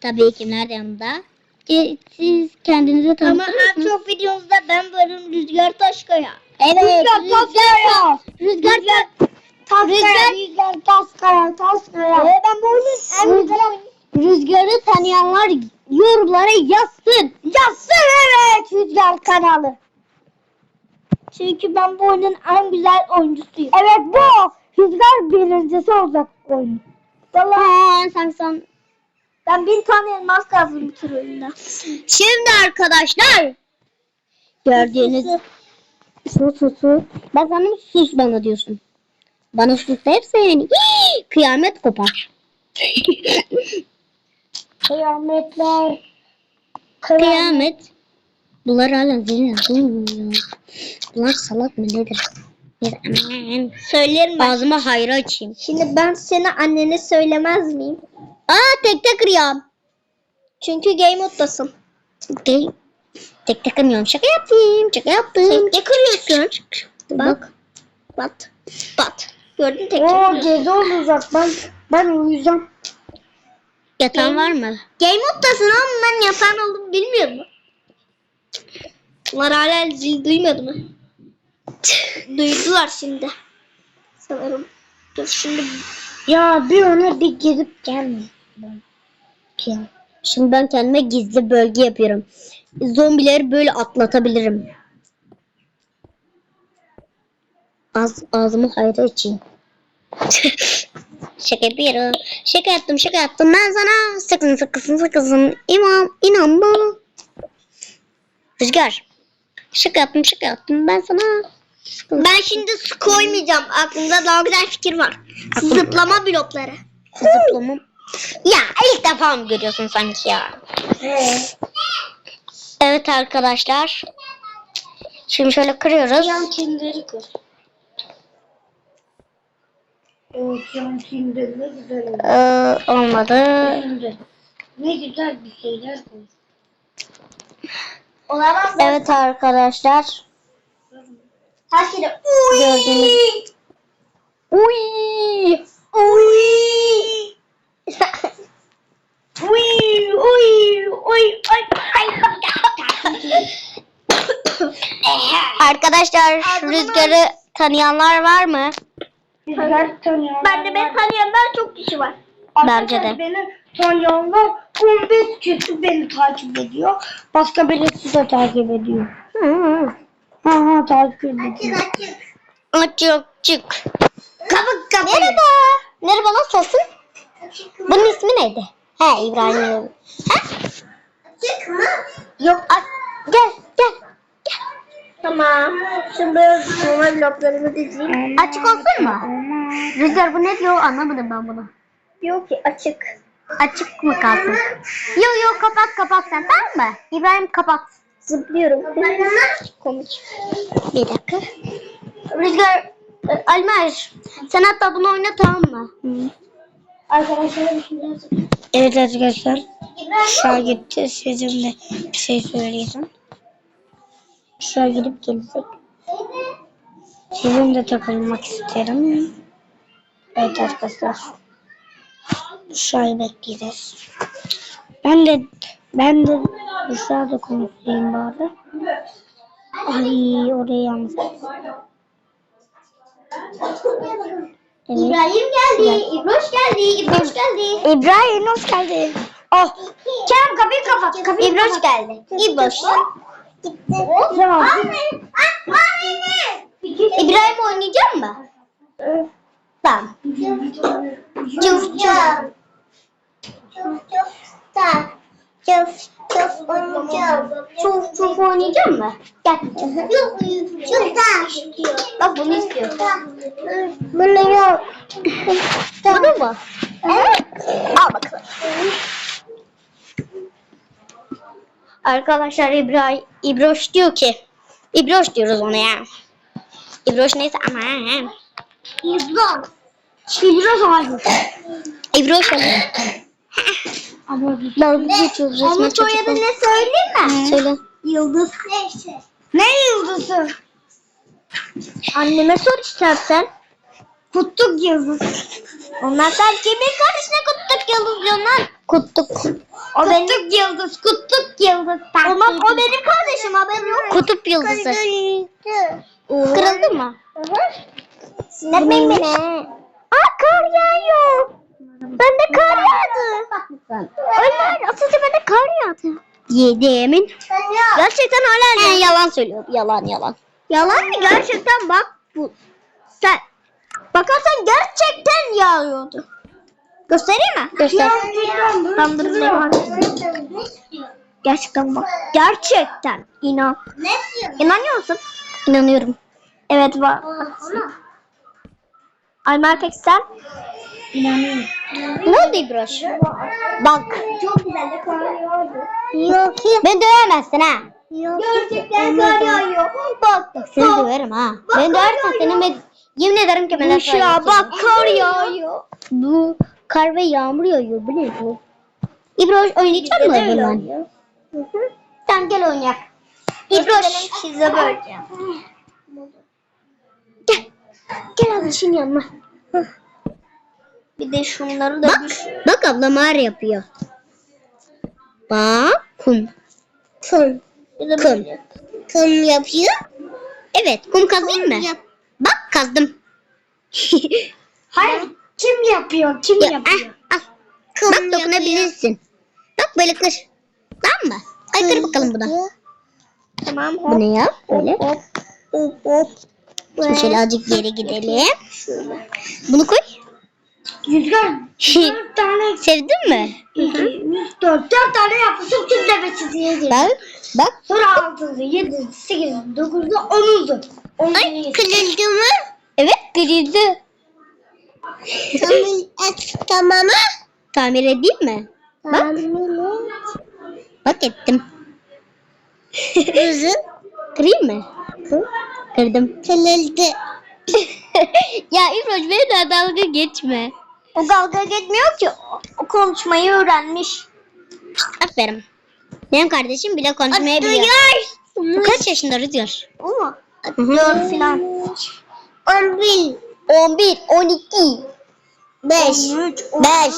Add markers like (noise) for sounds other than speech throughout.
Tabii ki nerede yanında? Siz kendinizi Ama tanıtır en mısınız? çok videomuzda ben varım Rüzgar Taşkaya. Evet. Rüzgar Taşkaya. Rüzgar Taşkaya. Rüzgar Taşkaya. Taşkaya. Ee, ben bu oyunun en güzel Rüzgarı tanıyanlar yorumlara yazsın. Yazsın evet Rüzgar kanalı. Çünkü ben bu oyunun en güzel oyuncusuyum. Evet bu. Rüzgar birincisi olacak oyun. Sen sen. Ben bin tane elmas kazdım bu tür oyunda. Şimdi arkadaşlar gördüğünüz su su su. Ben sana sus bana diyorsun. Bana sus dersen hii, kıyamet kopar. Kıyametler. Kıyamet. Bunlar hala duymuyor. Bunlar salak mı nedir? Söylerim ben. Ağzıma hayra açayım. Şimdi ben seni annene söylemez miyim? Aa tek tek kırıyorum. Çünkü game moddasın. Tek tek tek kırmıyorum. Şaka yaptım. Şaka yaptım. Tek kırıyorsun. Bak. Bat. Bat. Gördün tek Oo gece olacak ben ben uyuyacağım. Yatan var mı? Game moddasın ama ben yatan oldum bilmiyor musun? Bunlar hala zil duymadı mı? Duydular şimdi. Sanırım. Dur şimdi. Ya bir ona bir gidip gelme. Şimdi ben kendime gizli bölge yapıyorum. Zombileri böyle atlatabilirim. Az ağzımı hayra açayım. (laughs) şaka yapıyorum. Şaka yaptım şaka yaptım. Ben sana sakın sakın sakın imam inan bu. Rüzgar. Şaka yaptım şaka yaptım. Ben sana Ben şimdi su koymayacağım. Aklımda daha güzel fikir var. Zıplama blokları. zıplamam. Ya ilk defa mı görüyorsun sanki ya? Evet arkadaşlar. Şimdi şöyle kırıyoruz. Cam kimleri kır. O cam kimleri ne güzel oldu. Ee, olmadı. Ne güzel bir şeyler koy. Olamaz mı? Evet arkadaşlar. Her şeyde. Uy. Uy. Uy, uy, uy, ay, ay. Arkadaşlar rüzgarı tanıyanlar var mı? Rüzgar tanıyan. Ben de beni tanıyanlar çok kişi var. Bence de. Beni tanıyanlar 15 kişi beni takip ediyor. Başka birisi de takip ediyor. Hı. Ha ha takip ediyor. Açık çık. Kabuk kabuk. Merhaba. Merhaba nasılsın? Bunun ismi neydi? He İbrahim. Ha? Çıkma. Yok. Ay, gel gel. Tamam. Şimdi normal bloklarımı dizeyim. Açık olsun mu? Rüzgar bu ne diyor anlamadım ben bunu. Yok ki açık. Açık mı kalsın? Yok yok kapat kapat sen tamam mı? İbrahim kapat. Zıplıyorum. Komik. Bir dakika. Rüzgar, e, Almer sen hatta bunu oyna tamam mı? Arkadaşlar. Evet arkadaşlar. Aşağı gitti. Sizin de bir şey söyleyeceğim. Aşağı gidip gelecek. Sizin de takılmak isterim. Evet arkadaşlar. Aşağıya bekleyeceğiz. Ben de ben de dışarıda konuşayım bari. Ay oraya yalnız. Evet. İbrahim geldi. İbroş geldi. İbroş geldi. İbrahim hoş geldin. Oh. Kerem kapıyı kapat. Kapıyı İbroş geldi. İbroş. Gitti. Tamam. Anne. Anne. İbrahim oynayacak mı? Tamam. Çuf çuf. Çuf çuf. Tamam. Çuf çuf oynayacağım. Çuf çuf oynayacak mı? Gel. Yok. Çuf Bak bunu istiyor. Bunu yok. Bunu mu? Evet. Al bakalım. Arkadaşlar İbrahim İbroş diyor ki İbroş diyoruz ona ya. İbroş neyse ama İbroş. İbroş abi. İbroş abi. Ama bir Dalga geçiyoruz resmen Onun soyadı çocuklar. ne söyleyeyim mi? Söyle. Yıldız. Neyse. ne yıldızı? Anneme sor istersen. Kutluk yıldız. Onlar sen kimin kardeşine kuttuk yıldız diyorsun lan? Kutluk. O benim yıldız, kutluk yıldız. Olmaz, o benim kardeşim haberin yok. Kutup yıldızı. Kırıldı mı? Sinirmeyin beni. Aa kar yağıyor. Bende kar yağdı. Ömer asılca bende kar yağdı. Yedim. Gerçekten hala yani yalan söylüyor. Yalan yalan. Yalan mı? Gerçekten bak bu. Sen bakarsan gerçekten yağıyordu. Göstereyim mi? Göster. Ben bunu Gerçekten bak. Gerçekten. İnan. İnanıyor musun? İnanıyorum. Evet var. Aymer peki sen? Ne oldu İbroş? Bak. Çok güzel de kar yağıyor. Yok ki. Ben dövemezsin ha. Gerçekten kar yağıyor. Bak. Bak seni döverim ha. Ben döversem seni ben... Yemin ederim ki ben Büşra bak kar yağıyor. Bu kar ve yağmur yağıyor. Bu ne bu? İbroş oynayacak mı bundan? Sen gel oynayak. İbroş. Size böleceğim. Gel. Ablaşın yanına. Bir de şunları da Bak. Bak ablam ağır yapıyor. Bak. Kum. Kum. Kum. Kum yapıyor. Evet. Kum kazayım mı? Bak kazdım. (laughs) Hayır. Kim yapıyor? Kim Ya, al, al. Bak dokunabilirsin. Bak böyle kır. Tamam mı? Ay kır bakalım buna. Tamam Bu ne ya? Böyle. Hop hop hop. Şimdi şöyle azıcık geri gidelim. Bunu koy. Rüzgar (laughs) dört tane Sevdin mi? dört dört tane yapmışım tüm demesi diye. Bak. Bak. Sonra altıncı, yedinci, sekizinci, dokuzuncu, onuncu. Ay kırıldı mı? Evet kırıldı. tamam mı? Tamir edeyim mi? Bak. Bak ettim. (laughs) Kızım. Kırayım mı? Kırdım. Kırıldı. (laughs) ya İbroş beni dalga geçme. O dalga geçmiyor ki. O- konuşmayı öğrenmiş. Aferin. Benim kardeşim bile konuşmayı biliyor. Bu kaç yaşında Rüzgar? O mu? Dört filan. 11, 11, 12, 5, 13, 5.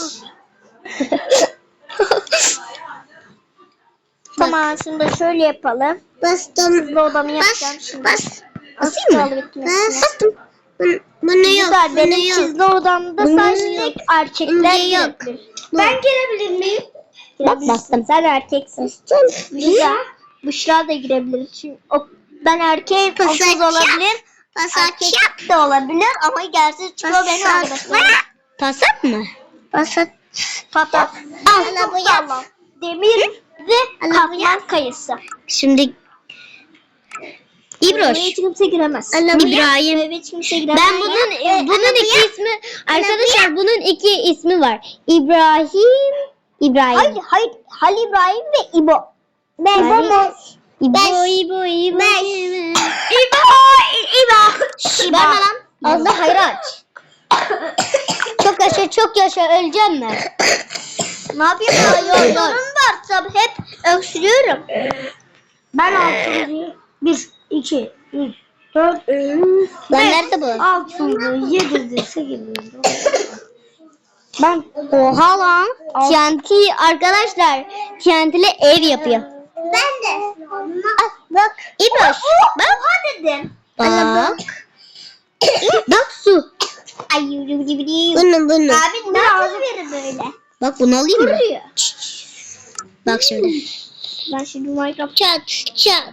Tamam şimdi şöyle yapalım. Bastım. Odamı yapacağım şimdi. Bas. Kaldı mı? bitmesine. Bastım. Bunu, bunu yok. Güzel Bunu benim yok. çizgi odamda Bunu sadece yok. erkekler Bunu yok. Ben girebilir miyim? Bak bastım. Sen erkeksin. Güzel. Büşra da girebilir. Çünkü o, ben erkeğim. Pasakçı. olabilir. Erkek de olabilir ama gerçek çıkıyor benim arkadaşlarım. Pasak mı? Pasak. Patat. Al. Al. Demir ve katman kayısı. Şimdi İbroş. Buraya hiç kimse giremez. İbrahim. Eve hiç kimse giremez. Ben bunun bunun iki ismi arkadaşlar bunun iki ismi var. İbrahim İbrahim. Hayır, hayır. Halil İbrahim ve İbo. Ben İbo. İbo İbo İbo. İbo. İbo. Şiba. Verme lan. Ağzına hayır aç. çok yaşa çok yaşa öleceğim mi? Ne yapayım ya? Yollarım var hep öksürüyorum. Ben altıncı. Bir, iki, üç, dört, Lan nerede bu? altıncı, yedinci, sekizinci. Ben Oha lan. TNT arkadaşlar. TNT'li ev yapıyor. ben de. Bak. İboş. Bak. Oha dedim. Bak. Bak su. Ay yürü gibi değil. Bunu bunu. Abi ne yapıyor böyle? Bak bunu alayım mı? Duruyor. Bak şimdi. Ben şimdi Minecraft Çat çat.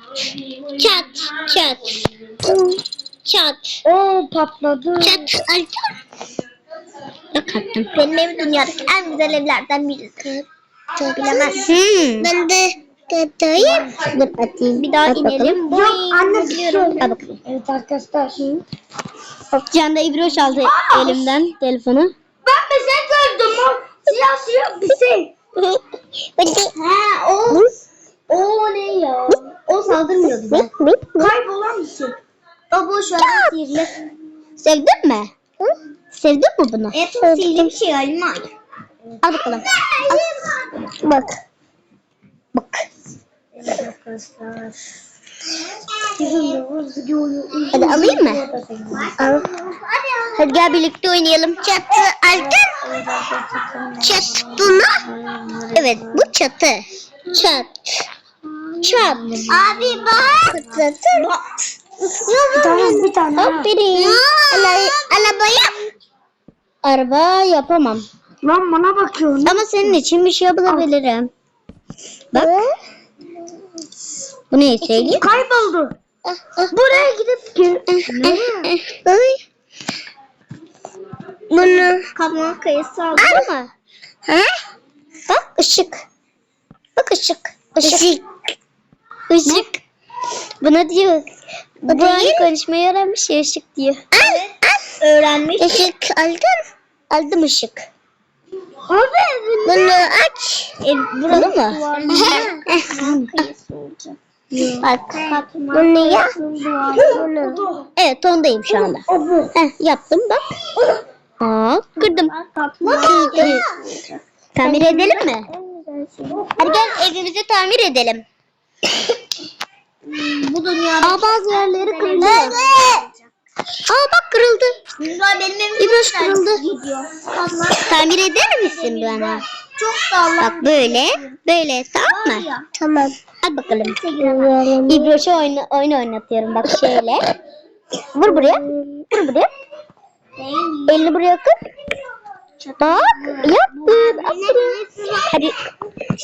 Çat çat. Çat. Oo patladı. Çat. Ay. Yok attım. Benim ev dünyadaki en güzel evlerden birisi. Çok bilemez. Hmm. Ben de katayım. Dur atayım. Bir daha At bakalım. inelim. Yok anne biliyorum. Al bakalım. Evet arkadaşlar. Can da İbroş aldı elimden telefonu. Ben şey gördüm. O siyah siyah bir şey. (laughs) Ha o. O ne ya? O saldırmıyor bize. Kaybolan bir şey. O boş ver. Sihirli. Sevdin mi? Sevdin mi bunu? Evet sihirli bir şey Halima. Al bakalım. Al. Bak. Bak. Evet arkadaşlar. Hadi alayım mı? Al. Hadi gel birlikte oynayalım. Çatı altın. Çat bunu. Evet bu çatı. Çat. Çat. Abi bak. Tamam bir tane. ha. Aferin. Ala- Araba yap. Araba yapamam. Lan bana bakıyorsun. Ama senin için bir şey bulabilirim. Bak. Bu neyi söyleyeyim? Kayboldu. Buraya gidip gel. Bunu Kaplan kayısı aldım. alma. Ha? Bak ışık. Bak ışık. Işık. Işık. Buna diyor. Bu değil. konuşmayı öğrenmiş ya ışık diyor. Al, al. Öğrenmiş. Işık aldın. Aldım ışık. Abi Bunu aç. E, Bunu mu? (laughs) Bak. Bunu ya. Bunu. Evet ondayım şu anda. Heh, yaptım bak. Aa. Kırdım. Tamir edelim mi? Hadi gel evimizi tamir edelim. Bu dünyada Aa bazı yerleri kırıldı. Aa bak kırıldı. Güzel benim evim İboş kırıldı. Tamir eder misin bana? Çok sağlam. Bak böyle, böyle tamam mı? Tamam. Hadi bakalım. İbroş'a oyun, oyun oynatıyorum bak şöyle. Vur buraya. Vur buraya. Elini buraya kır. Bak yaptın. Aferin. Hadi.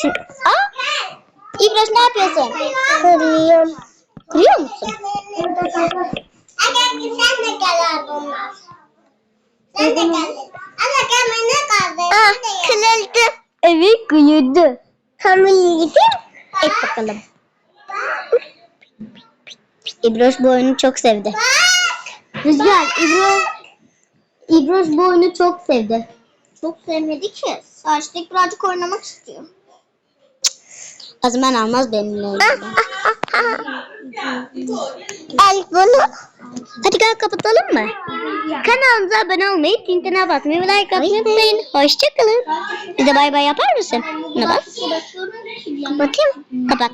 Şimdi, aa. İbroş ne yapıyorsun? Kırıyorum. Kırıyor musun? Aga sen de gel ablamlar. Sen de gel. Ana gel ne kaldı? Ah kırıldı. Evet kıyıldı. Tamam gideyim. Et bakalım. İbroş bu oyunu çok sevdi. Rüzgar, İbroş, İbroş bu oyunu çok sevdi. Çok sevmedi ki. Sadece birazcık oynamak istiyor. O zaman almaz benimle. (laughs) Al bunu. Hadi gel kapatalım mı? Kanalımıza abone olmayı, tintine basmayı ve like atmayı unutmayın. Hoşçakalın. Bize bay bay yapar mısın? Ne bak? Kapatayım. Kapat.